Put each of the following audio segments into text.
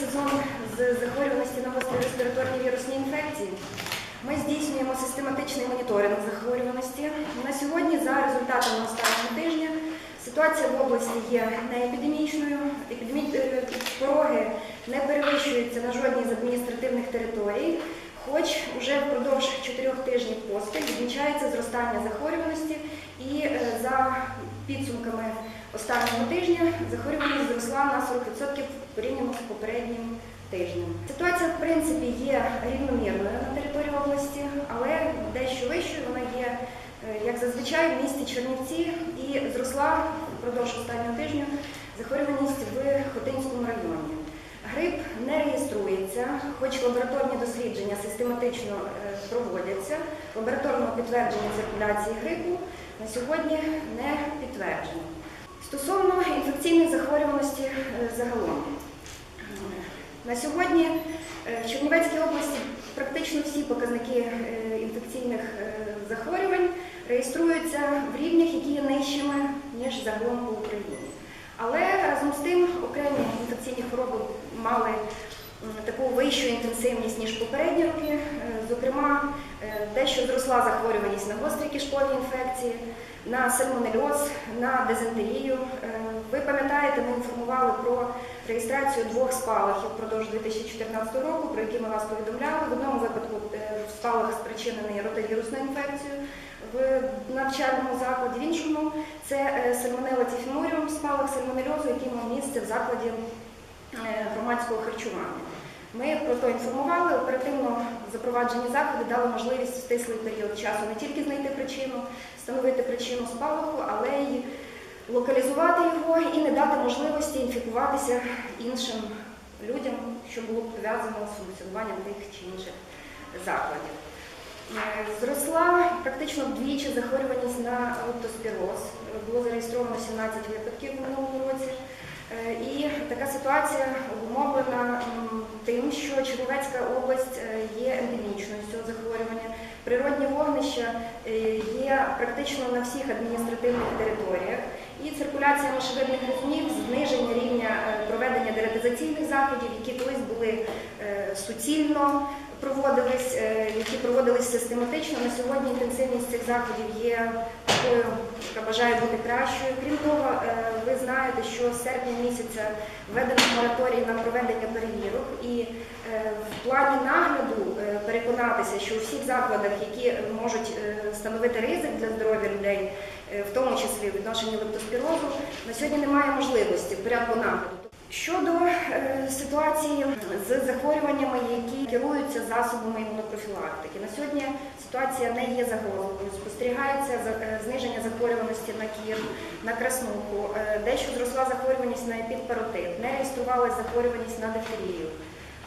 сезон з захворюваності на гострі респіраторні вірусні інфекції. Ми здійснюємо систематичний моніторинг захворюваності. На сьогодні, за результатами останнього тижня, ситуація в області є неепідемічною. Епідемі... е, Пороги не перевищуються на жодній з адміністративних територій, хоч вже впродовж чотирьох тижнів поспіль відмічається зростання захворюваності і е, за підсумками останнього тижня захворюваність зросла на 40% порівняно з попереднім тижнем. Ситуація, в принципі, є рівномірною на території області, але дещо вищою вона є, е, як зазвичай, в місті Чернівці і зросла впродовж останнього тижня захворюваність в Хотинському районі. Грип не реєструється, хоч лабораторні дослідження систематично е, проводяться. Лабораторного підтвердження циркуляції грипу на сьогодні не інфекційної захворюваності е, загалом. На сьогодні е, в Чернівецькій області практично всі показники е, інфекційних захворювань реєструються в рівнях, які є нижчими, ніж загалом по Україні. Але разом з тим окремі інфекційні хвороби мали таку вищу інтенсивність, ніж попередні роки. Е, Зокрема, е, дещо зросла захворюваність на гострі кишкові інфекції, на сальмонельоз, на дизентерію. Е, Ви пам'ятаєте, ми інформували про реєстрацію двох спалахів впродовж 2014 року, про які ми вас повідомляли. В одному випадку спалах спричинений ротовірусною інфекцією в навчальному закладі, в іншому це сальмонелла тіфімуріум, спалах сальмонельозу, який мав місце в закладі громадського харчування. Ми про то інформували, оперативно запроваджені заходи дали можливість в стислий період часу не тільки знайти причину, встановити причину спалаху, але й локалізувати його і не дати можливості інфікуватися іншим людям, що було пов'язано з функціонуванням тих чи інших закладів. Е, Зросла практично вдвічі захворюваність на лептоспіроз. Було зареєстровано 17 випадків в минулому році. Така ситуація обумовлена тим, що Чернівецька область е, є ендемічною з цього захворювання. Природні вогнища е, є практично на всіх адміністративних територіях. І циркуляція мишевидних гризунів, зниження рівня е, проведення деретизаційних заходів, які колись були суцільно проводились, які проводились систематично. На сьогодні інтенсивність цих заходів є такою, яка бажає бути кращою. Крім того, знаєте, що з серпня місяця введено мораторій на проведення перевірок, і е, в плані нагляду е, переконатися, що у всіх закладах, які можуть е, становити ризик для здоров'я людей, в тому числі в відношенні лептоспірозу, на сьогодні немає можливості в порядку нагляду. Щодо ситуації з захворюваннями, керуються засобами імунопрофілактики, на сьогодні ситуація не є загрозливою. Спостерігається е, зниження захворюваності на кір, на краснуху, е, дещо зросла захворюваність на епідпаротит, не реєструвалася захворюваність на дифтерію.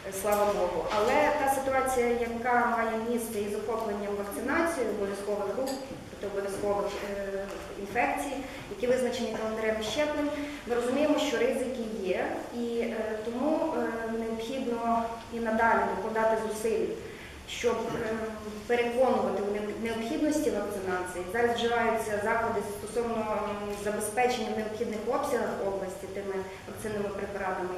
е, Слава Богу, але та ситуація, яка має місце із охопленням вакцинацією обов'язкових груп, тобто обов'язкових е, інфекцій, які визначені календарем щеплень, ми розуміємо, що ризики є, і е, тому е, необхідно і надалі докладати зусиль, щоб е, переконувати у не- необхідності вакцинації. Зараз вживаються заходи стосовно забезпечення в необхідних обсягах області тими вакцинними препаратами,